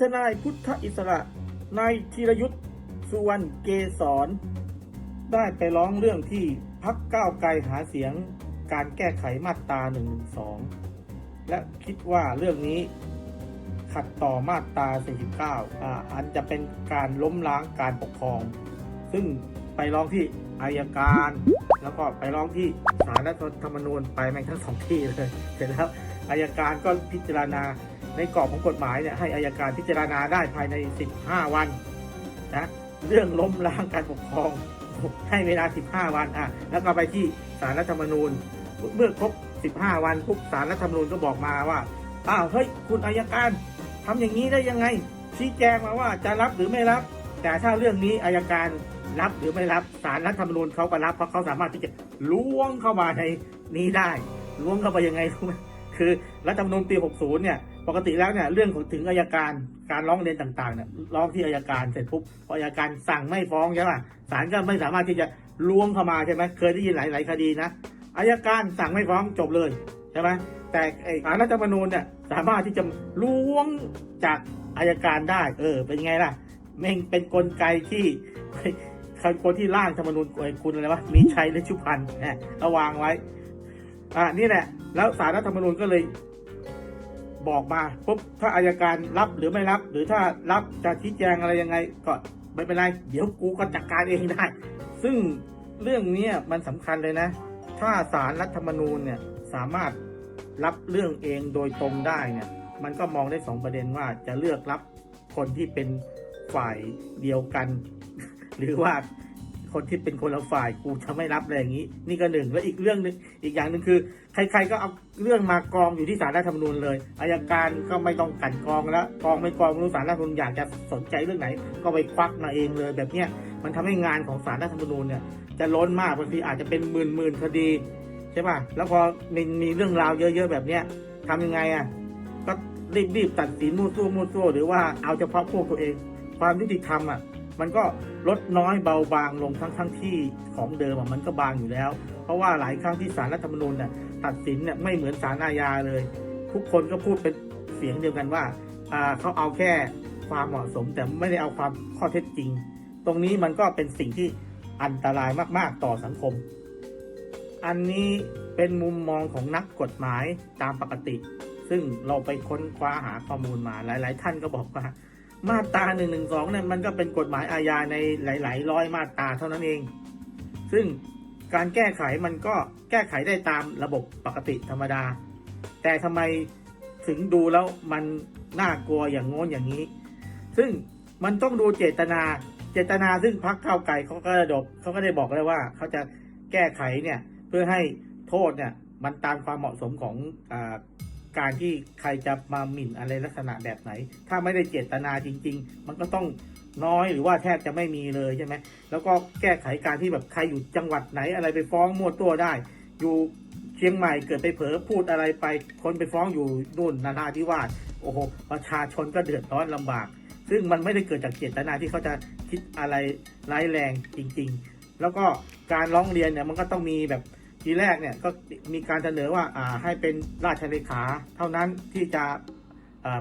ทนายพุทธอิสระนายธีรยุทธ์สุวรรณเกษรได้ไปร้องเรื่องที่พักก้าวไกลหาเสียงการแก้ไขมาตรา1นึและคิดว่าเรื่องนี้ขัดต่อมาตรา49อ่าอันจะเป็นการล้มล้างการปกครอง ซึ่งไปร้องที่อายการ แล้วก็ไปร้องที่ศาลรัฐธรรมนูญไปแม่งทั้งสองที่เลย เสร็จแล้วอายการก็พิจารณา ในกรอบของกฎหมายเนี่ยให้อายการพิจารณาได้ภายใน 15 วันนะเรื่องล้มล้างการปกครองให้เวลา 15 วันอะแล้วก็ไปที่ศาลรัฐธรรมนูญ เมื่อครบ 15 วันปุ๊บศาลรัฐธรรมนูญก็บอกมาว่าอ้าวเฮ้ยคุณอายการทำอย่างนี้ได้ยังไง ชี้แจงมาว่าจะรับหรือไม่รับ แต่ถ้าเรื่องนี้อายการรับหรือไม่รับศาลรัฐธรรมนูญเขาก็รับเพราะเขาสามารถที่จะล้วงเข้ามาในนี้ได้ล้วงเข้าไปยังไงรู้ไหมคือรัฐธรรมนูญปี 60 เนี่ย ปกติแล้วเนี่ยเรื่องของถึงอายการการร้องเรียนต่างๆเนี่ยร้องที่อายการเสร็จปุ๊บพออายการสั่งไม่ฟ้องใช่ป่ะศาลก็ไม่สามารถที่จะล้วงเข้ามาใช่ไหมเคยได้ยินหลายๆคดีนะอายการสั่งไม่ฟ้องจบเลยใช่ไหมแต่ไอ้ศาลรัฐธรรมนูญเนี่ยสามารถที่จะล้วงจากอายการได้ เออ เป็นไงล่ะแม่งเป็นกลไกที่คนที่ร่างธรรมนูญไอ้คุณอะไรวะมีชัยและชุพันธ์เนี่ยระวางไว้อ่านี่แหละแล้วสารรัฐธรรมนูญก็เลย บอกมาปุ๊บถ้าอายการรับหรือไม่รับ หรือถ้ารับจะชี้แจงอะไรยังไง ก็ไม่เป็นไร เดี๋ยวกูก็จัดการเองได้ ซึ่งเรื่องนี้มันสำคัญเลยนะ ถ้าสารรัฐธรรมนูญเนี่ยสามารถรับเรื่องเองโดยตรงได้เนี่ยมันก็มองได้สองประเด็นว่าจะเลือกรับคนที่เป็นฝ่ายเดียวกัน หรือว่า คนที่เป็นคนละฝ่ายกูจะไม่รับอะไรอย่างนี้ นี่ก็หนึ่งแล้วอีกเรื่องหนึงอีกอย่างหนึ่งคือ ใครๆก็เอาเรื่องมากองอยู่ที่ศาลรัฐธรรมนูญเลยอายการก็ไม่ต้องกันกองแล้วกองไม่กองรู้ศาลรัฐธรรมนูญอยากจะสนใจเรื่องไหน ก็ไปควักมาเองเลยแบบเนี้ยมันทำให้งานของศาลรัฐธรรมนูญเนี่ยจะล้นมากบางทีอาจจะเป็นหมื่นหมื่นๆคดีใช่ป่ะแล้วพอมีมีเรื่องราวเยอะ ๆ แบบเนี้ยทำยังไงอะก็รีบๆตัดสินมั่วซั่วมั่วซั่วหรือว่าเอาเฉพาะพวกตัวเอง ความยุติธรรมอะ มันก็ลดน้อยเบาบางลงทั้งทั้งที่ของเดิมอะมันก็บางอยู่แล้ว เพราะว่าหลายครั้งที่ศาลรัฐธรรมนูญเนี่ยตัดสินเนี่ยไม่เหมือนศาลอาญาเลย ทุกคนก็พูดเป็นเสียงเดียวกันว่าเขาเอาแค่ความเหมาะสมแต่ไม่ได้เอาความข้อเท็จจริง ตรงนี้มันก็เป็นสิ่งที่อันตรายมากๆต่อสังคม อันนี้เป็นมุมมองของนักกฎหมายตามปกติ ซึ่งเราไปค้นคว้าหาข้อมูลมาหลาย ๆ ท่านก็บอกว่า มาตรา1นึเนี่ยมันก็เป็นกฎหมายอาญาในหลาย ๆ ร้อยมาตราเท่านั้นเอง ซึ่งการแก้ไขมันก็แก้ไขได้ตามระบบปกติธรรมดา แต่ทำไมถึงดูแล้วมันน่ากลัวอย่างโน้นอย่างนี้ ซึ่งมันต้องดูเจตนา เจตนาซึ่งพักเก้าไกลเขาก็ระดบเขาก็ได้บอกเลยว่าเขาจะแก้ไขเนี่ยเพื่อให้โทษเนี่ยมันตามความเหมาะสมของอา การที่ใครจะมาหมิ่นอะไรลักษณะแบบไหน ถ้าไม่ได้เจตนาจริง ๆ มันก็ต้องน้อยหรือว่าแทบจะไม่มีเลยใช่ไหมแล้วก็แก้ไขการที่แบบใครอยู่จังหวัดไหนอะไรไปฟ้องมั่วตัวได้ อยู่เชียงใหม่เกิดไปเผลอพูดอะไรไป คนไปฟ้องอยู่นู่นนาราธิวาสโอ้โหประชาชนก็เดือดร้อนลำบาก ซึ่งมันไม่ได้เกิดจากเจตนาที่เขาจะคิดอะไรร้ายแรงจริง ๆ แล้วก็การร้องเรียนเนี่ยมันก็ต้องมีแบบ ทีแรกเนี่ยก็มีการเสนอว่าให้เป็นราชเลขา เท่านั้นที่จะ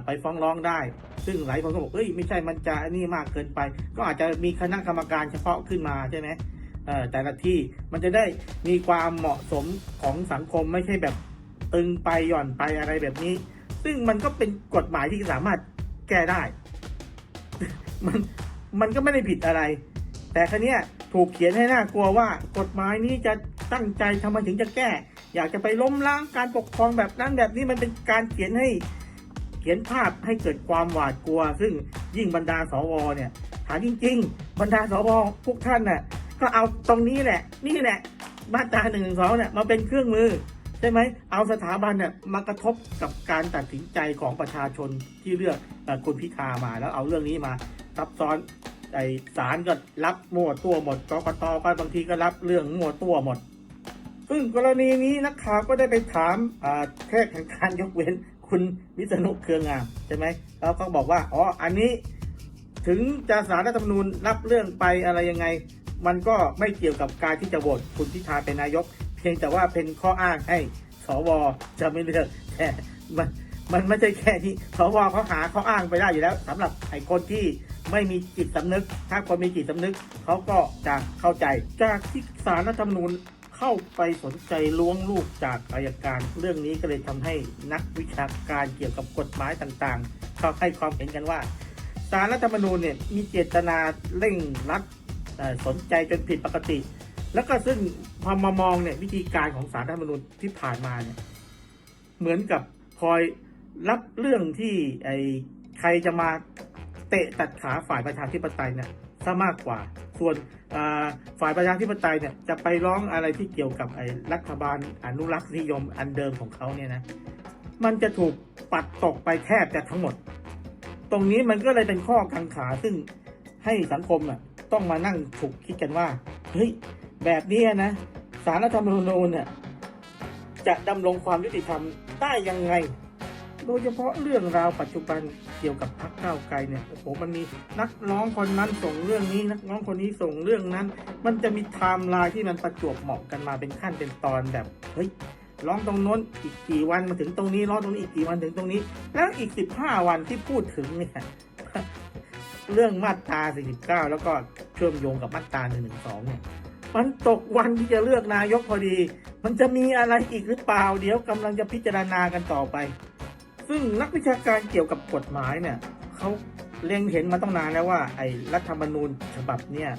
ไปฟ้องร้องได้ ซึ่งหลายคนก็บอกเอ้ยไม่ใช่มันจะนี่มากเกินไป ก็อาจจะมีคณะกรรมการเฉพาะขึ้นมาใช่ไหมแต่ละที่มันจะได้มีความเหมาะสมของสังคมไม่ใช่แบบตึงไปหย่อนไปอะไรแบบนี้ ซึ่งมันก็เป็นกฎหมายที่สามารถแก้ได้ มันมันก็ไม่ได้ผิดอะไร แต่ครั้นี้ยถูกเขียนให้น่ากลัวว่ากฎหมายนี้จะ ตั้งใจทำไมถึงจะแก้ อยากจะไปล้มล้างการปกครองแบบนั้นแบบนี้มันเป็นการเขียนให้เขียนภาพให้เกิดความหวาดกลัว ซึ่งยิ่งบรรดาสวเนี่ยถามจริง ๆ บรรดาสวพวกท่านน่ะก็เอาตรงนี้แหละ นี่แหละมาตราหนึ่งสองเนี่ยมาเป็นเครื่องมือใช่ไหมเอาสถาบันเนี่ยมากระทบกับการตัดสินใจของประชาชนที่เลือกคุณพิธามาแล้วเอาเรื่องนี้มาซับซ้อนไอศาลก็รับมั่วตัวหมดกกตก็บางทีก็รับเรื่องมั่วตัวหมด ซึ่งกรณีนี้นักข่าวก็ได้ไปถามแค่ข่งการยกเว้นคุณวิษณุเครืองามใช่ไหมแล้วก็บอกว่าอ๋ออันนี้ถึงจะสารรัฐธรรมนูญรับเรื่องไปอะไรยังไง มันก็ไม่เกี่ยวกับการที่จะโหวตคุณพิธาเป็นนายก เพียงแต่ว่าเป็นข้ออ้างให้สวจะไม่เลือกแต่มันมันไม่ใช่แค่ที่สวเขาหาเขาอ้างไปได้อยู่แล้วสำหรับไอ้คนที่ไม่มีจิตสำนึก ถ้าคนมีจิตสำนึกเขาก็จะเข้าใจจากที่สารรัฐธรรมนูญ เข้าไปสนใจล้วงลูกจากอายการ เรื่องนี้ก็เลยทำให้นักวิชาการเกี่ยวกับกฎหมายต่างๆเขาให้ความเห็นกันว่าสารรัฐธรรมนูญเนี่ยมีเจตนาเร่งรัดสนใจจนผิดปกติ แล้วก็ซึ่งพอมามองเนี่ยวิธีการของสารรัฐธรรมนูญที่ผ่านมาเนี่ยเหมือนกับคอยรับเรื่องที่ไอ้ใครจะมาเตะตัดขาฝ่ายประชาธิปไตยเนี่ยซะมากกว่า ส่วนฝ่ายประชาธิปไตยเนี่ยจะไปร้องอะไรที่เกี่ยวกับไอ้รัฐบาลอนุรักษ์นิยมอันเดิมของเขาเนี่ยนะมันจะถูกปัดตกไปแทบจะทั้งหมด ตรงนี้มันก็เลยเป็นข้อกังขาซึ่งให้สังคมอะต้องมานั่งฉุกคิดกันว่าเฮ้ยแบบนี้นะสารรัฐธรรมนูญเนี่ยจะดำรงความยุติธรรมได้ยังไง โดยเฉพาะเรื่องราวปัจจุบันเกี่ยวกับพรรคก้าวไกลเนี่ยโอ้โหมันมีนักร้องคนนั้นส่งเรื่องนี้นักร้องคนนี้ส่งเรื่องนั้น มันจะมีไทม์ไลน์ที่มันประจวบเหมาะกันมาเป็นขั้นเป็นตอนแบบเฮ้ยร้องตรงโน้นอีกกี่วันมาถึงตรงนี้ร้องตรงนี้อีกกี่วันถึงตรงนี้ แล้วอีก 15 วันที่พูดถึงเนี่ยเรื่องมาตรา 49 แล้วก็เชื่อมโยงกับมาตรา 112 เนี่ย มันตกวันที่จะเลือกนายกพอดี มันจะมีอะไรอีกหรือเปล่า เดี๋ยวกำลังจะพิจารณากันต่อไป ซึ่งนักวิชาการเกี่ยวกับกฎหมายเนี่ยเขาเล็งเห็นมาต้องนานแล้วว่าไอ้รัฐธรรมนูญฉบับเนี่ย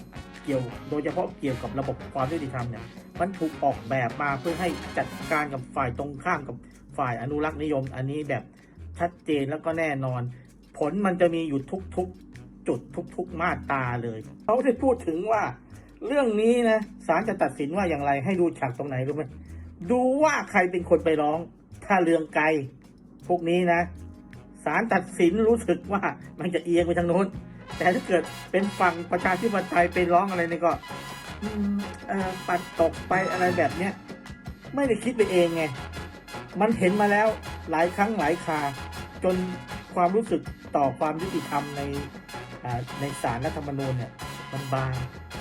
เกี่ยวโดยเฉพาะเกี่ยวกับระบบความยุติธรรมเนี่ยมันถูกออกแบบมาเพื่อให้จัดการกับฝ่ายตรงข้ามกับฝ่ายอนุรักษ์นิยม อันนี้แบบชัดเจนแล้วก็แน่นอน ผลมันจะมีอยู่ทุกๆ จุดทุก ๆ มาตาเลยเขาได้พูดถึงว่า เรื่องนี้นะศาลจะตัดสินว่าอย่างไรให้ดูฉากตรงไหนรู้ไหมดูว่าใครเป็นคนไปร้อง ถ้าเรืองไกล พวกนี้นะศาลตัดสินรู้สึกว่ามันจะเอียงไปทางโน้น แต่ถ้าเกิดเป็นฝั่งประชาธิปไตยไปร้องอะไรนี่ก็อืมเอ่อปัดตกไปอะไรแบบเนี้ยไม่ได้คิดไปเองไง มันเห็นมาแล้วหลายครั้งหลายคราจนความรู้สึกต่อความยุติธรรมในในศาลรัฐธรรมนูญเนี่ยมันบาง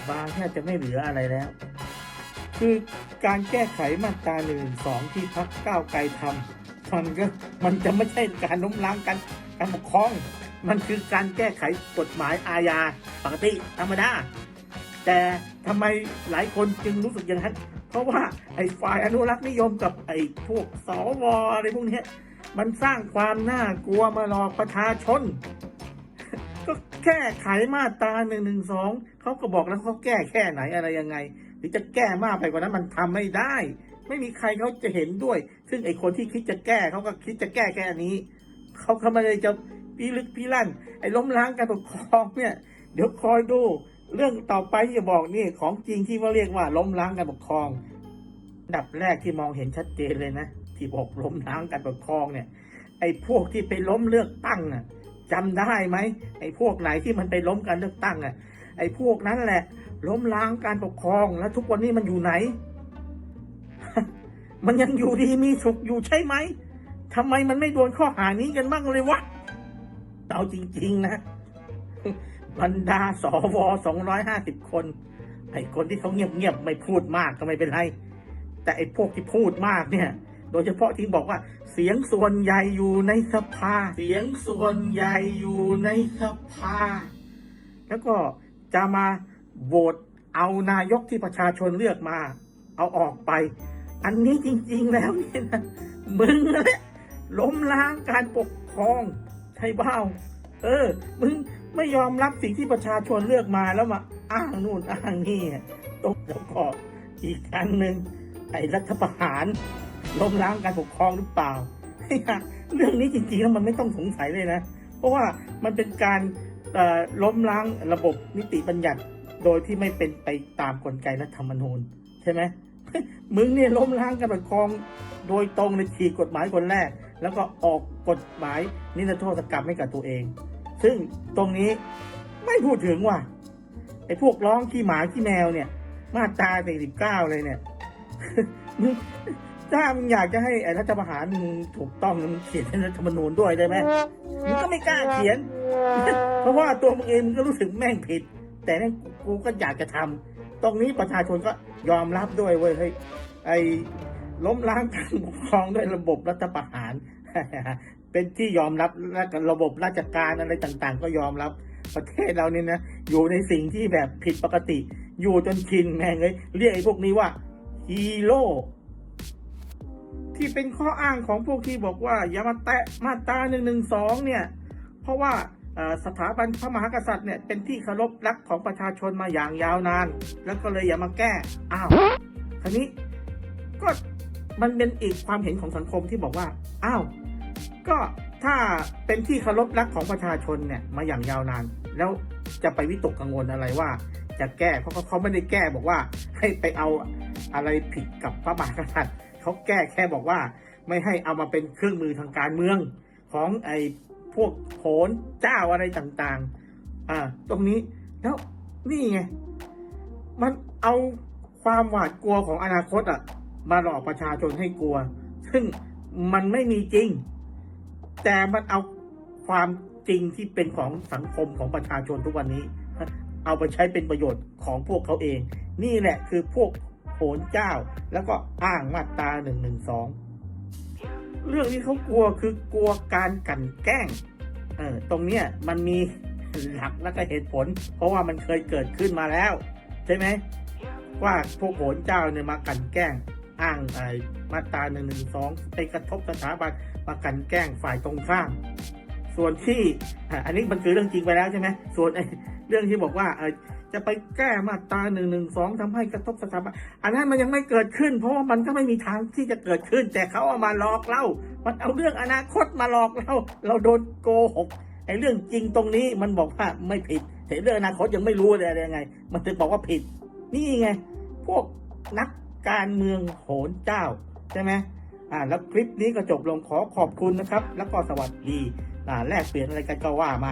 บางแทบจะไม่เหลืออะไรแล้ว คือการแก้ไขมาตราหนึ่งสองที่พักก้าวไกลทำ มันก็มันจะไม่ใช่การล้มล้างกันการปกครอง มันคือการแก้ไขกฎหมายอาญาปกติธรรมดา แต่ทำไมหลายคนจึงรู้สึกอย่างนั้น เพราะว่าไอ้ฝ่ายอนุรักษ์นิยมกับไอ้พวกสวอะไรพวกนี้มันสร้างความน่ากลัวมาหลอกประชาชน ก็แก้ไขมาตราหนึ่งหนึ่งสองเขาก็บอกแล้วเขาแก้แค่ไหนอะไรยังไง หรือจะแก้มากไปกว่านั้นมันทำไม่ได้ ไม่มีใครเขาจะเห็นด้วย ซึ่งไอคนที่คิดจะแก้เขาก็คิดจะแก้แค่นี้เขาเขาไม่ได้จะพิลึกพิลั่น ไอ้ล้มล้างการปกครองเนี่ย เดี๋ยวคอยดูเรื่องต่อไปที่จะบอกนี่ของจริงที่ว่าเรียกว่าล้มล้างการปกครองดับแรกที่มองเห็นชัดเจนเลยนะที่บอกล้มล้างการปกครองเนี่ย ไอ้พวกที่ไปล้มเลือกตั้งน่ะจำได้ไหมไอ้พวกไหนที่มันไปล้มการเลือกตั้งอะ ไอ้พวกนั้นแหละ ล้มล้างการปกครองแล้วทุกวันนี้มันอยู่ไหน มันยังอยู่ดีมีสุขอยู่ใช่ไหมทำไมมันไม่โดนข้อหานี้กันบ้างเลยวะเอาจริง ๆ นะบรรดาสวสองร้อยห้าสิบคน ไอ้คนที่เขาเงียบๆไม่พูดมากก็ไม่เป็นไร แต่ไอ้พวกที่พูดมากเนี่ย โดยเฉพาะที่บอกว่า เสียงส่วนใหญ่อยู่ในสภา เสียงส่วนใหญ่อยู่ในสภา แล้วก็จะมาโหวตเอานายกที่ประชาชนเลือกมา เอาออกไป อันนี้จริงๆแล้วเนี่ยนะมึงแหละล้มล้างการปกครองใช่เปล่าเออ มึงไม่ยอมรับสิ่งที่ประชาชนเลือกมาแล้วมาอ้างนู่นอ้างนี่ตรงแล้วก็อีกอันหนึ่งไอ้รัฐประหารล้มล้างการปกครองหรือเปล่า เรื่องนี้จริงๆแล้วมันไม่ต้องสงสัยเลยนะ เพราะว่ามันเป็นการเอ่อล้มล้างระบบนิติบัญญัติ โดยที่ไม่เป็นไปตามกลไกรัฐธรรมนูญใช่ไหม มึงเนี่ยล้มล้างการปกครองโดยตรงในฉีกกฎหมายคนแรก แล้วก็ออกกฎหมายนิรโทษกรรมให้กับตัวเอง ซึ่งตรงนี้ไม่พูดถึงว่าไอ้พวกร้องขี้หมาขี้แมวเนี่ย มาตรา49เลยเนี่ยมึงถ้ามึงอยากจะให้ไอ้รัฐประหารมึงถูกต้องมึงเขียนในรัฐธรรมนูญด้วยได้ไหมมึงก็ไม่กล้าเขียน เพราะว่าตัวมึงเองมึงก็รู้สึกแม่งผิด แต่นั่นกูก็อยากจะทำ ตรงนี้ประชาชนก็ยอมรับด้วยเว้ยเฮ้ยไอ้ล้มล้างการปกครองด้วยระบบรัฐประหาร เป็นที่ยอมรับและระบบราชการอะไรต่างๆ ก็ยอมรับประเทศเราเนี่ยนะอยู่ในสิ่งที่แบบผิดปกติ อยู่จนชินแม่งเลยเรียกไอ้พวกนี้ว่าฮีโร่ที่เป็นข้ออ้างของพวกที่บอกว่าอย่ามาแตะมาตาหนึ่งหนึ่งสองเนี่ย เพราะว่า สถาบันพระมหากษัตริย์เนี่ยเป็นที่เคารพรักของประชาชนมาอย่างยาวนาน แล้วก็เลยอย่ามาแก้อ้าวคราวนี้ก็มันเป็นอีกความเห็นของสังคมที่บอกว่าอ้าวก็ถ้าเป็นที่เคารพรักของประชาชนเนี่ยมาอย่างยาวนาน แล้วจะไปวิตกกังวลอะไรว่า จะแก้เพราะเขาไม่ได้แก้บอกว่าให้ไปเอาอะไรผิดกับพระมหากษัตริย์เขาแก้แค่บอกว่า ไม่ให้เอามาเป็นเครื่องมือทางการเมืองของไอ พวกโขนเจ้าอะไรต่างๆ อ่า ตรงนี้แล้วนี่ไง มันเอาความหวาดกลัวของอนาคตอะ มาหลอกประชาชนให้กลัว ซึ่งมันไม่มีจริง แต่มันเอาความจริงที่เป็นของสังคมของประชาชนทุกวันนี้ เอาไปใช้เป็นประโยชน์ของพวกเขาเอง นี่แหละคือพวกโหนเจ้า แล้วก็อ้างมาตราหนึ่งหนึ่งสอง เรื่องที่เขากลัวคือกลัวการกันแกล้งเออตรงเนี้ยมันมีหลักและก็เหตุผล เพราะว่ามันเคยเกิดขึ้นมาแล้ว ใช่ไหมว่าพวกโหนเจ้าเนี่ยมากันแกล้งอ้างอะไอ้มาตราหนึ่งหนึ่งสองไปกระทบสถาบันมากันแกล้งฝ่ายตรงข้าม ส่วนที่อันนี้มันคือเรื่องจริงไปแล้วใช่ไหมส่วนเรื่องที่บอกว่าเออ จะไปแก้มาตราหนึ่งหนึ่งสองทำให้กระทบสถาบันอันนั้นมันยังไม่เกิดขึ้น เพราะว่ามันก็ไม่มีทางที่จะเกิดขึ้น แต่เขาเอามาหลอกเรา มันเอาเรื่องอนาคตมาหลอกเรา เราโดนโกหกไอ้เรื่องจริงตรงนี้มันบอกว่าไม่ผิด แต่เรื่องอนาคตยังไม่รู้เลยอะไรยังไง มันถึงบอกว่าผิด นี่ไง พวกนักการเมืองโหนเจ้าใช่ไหมอ่าแล้วคลิปนี้ก็จบลงขอขอบคุณนะครับ แล้วก็สวัสดีอ่าแลกเปลี่ยนอะไรกันก็ว่ามา